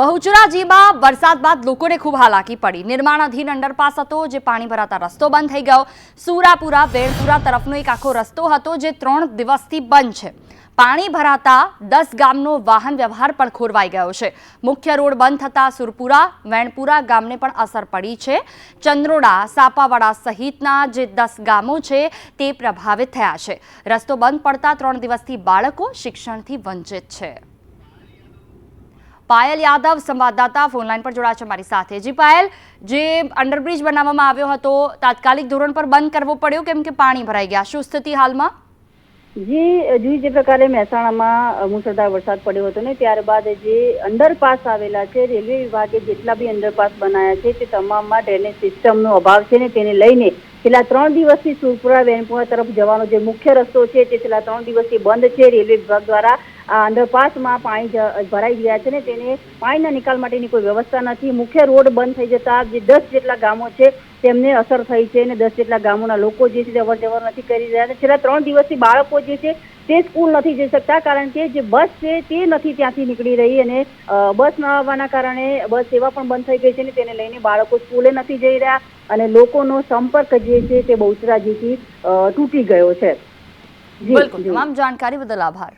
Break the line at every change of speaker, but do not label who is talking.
બહુચરાજીમાં વરસાદ બાદ લોકોને ખૂબ હાલાકી પડી. નિર્માણાધીન અંડરપાસ હતો જે પાણી ભરાતા રસ્તો બંધ થઈ ગયો. સુરાપુરા, વેણપુરા તરફનો એક આખો રસ્તો હતો જે ત્રણ દિવસથી બંધ છે. પાણી ભરાતા દસ ગામનો વાહન વ્યવહાર પણ ખોરવાઈ ગયો છે. મુખ્ય રોડ બંધ થતાં સુરપુરા, વેણપુરા ગામને પણ અસર પડી છે. ચંદ્રોડા, સાપાવાડા સહિતના જે દસ ગામો છે તે પ્રભાવિત થયા છે. રસ્તો બંધ પડતા ત્રણ દિવસથી બાળકો શિક્ષણથી વંચિત છે. પાયલ યાદવ, સંવાદદાતા ફોનલાઈન પર જોડાશે મારી સાથે. જી પાયલ, જે અંડરબ્રિજ બનાવવામાં આવ્યો હતો, તાત્કાલિક ધોરણ પર બંધ કરવો પડ્યો, કેમ કે પાણી ભરાઈ ગયા. શું સ્થિતિ હાલમાં?
જી જી જે પ્રકારે મહેસાણામાં મુસળધાર વરસાદ પડ્યો હતો ને, ત્યારબાદ જે અંડરપાસ આવેલા છે, રેલવે વિભાગે જેટલા બી અંડરપાસ બનાવ્યા છે, તે તમામમાં ડ્રેનેજ સિસ્ટમનો અભાવ છે ને, તેને લઈને છેલ્લા ત્રણ દિવસથી સુરપુરા વેનપુરા તરફ જવાનો જે મુખ્ય રસ્તો છે, તે છેલ્લા ત્રણ દિવસથી બંધ છે. રેલવે વિભાગ દ્વારા આ અંડરપાસમાં પાણી ભરાઈ ગયા છે ને તેને પાણીના નિકાલ માટેની કોઈ વ્યવસ્થા નથી. મુખ્ય રોડ બંધ થઈ જતા જે દસ જેટલા ગામો છે તેમને અસર થઈ છે અને દસ જેટલા ગામોના લોકો જે છે તે અવર જવર નથી કરી રહ્યા છેલ્લા ત્રણ દિવસથી બાળકો જે છે તે સ્કૂલ નથી જઈ શકતા કારણ કે જે બસ છે તે નથી ત્યાંથી નીકળી રહી અને બસ ન આવવાના કારણે બસ સેવા પણ બંધ થઈ ગઈ છે ને તેને લઈને બાળકો સ્કૂલે નથી જઈ રહ્યા અને લોકોનો સંપર્ક જે છે તે બહુચરાજીથી તૂટી ગયો છે.
બિલકુલ. તમામ જાણકારી બદલ આભાર.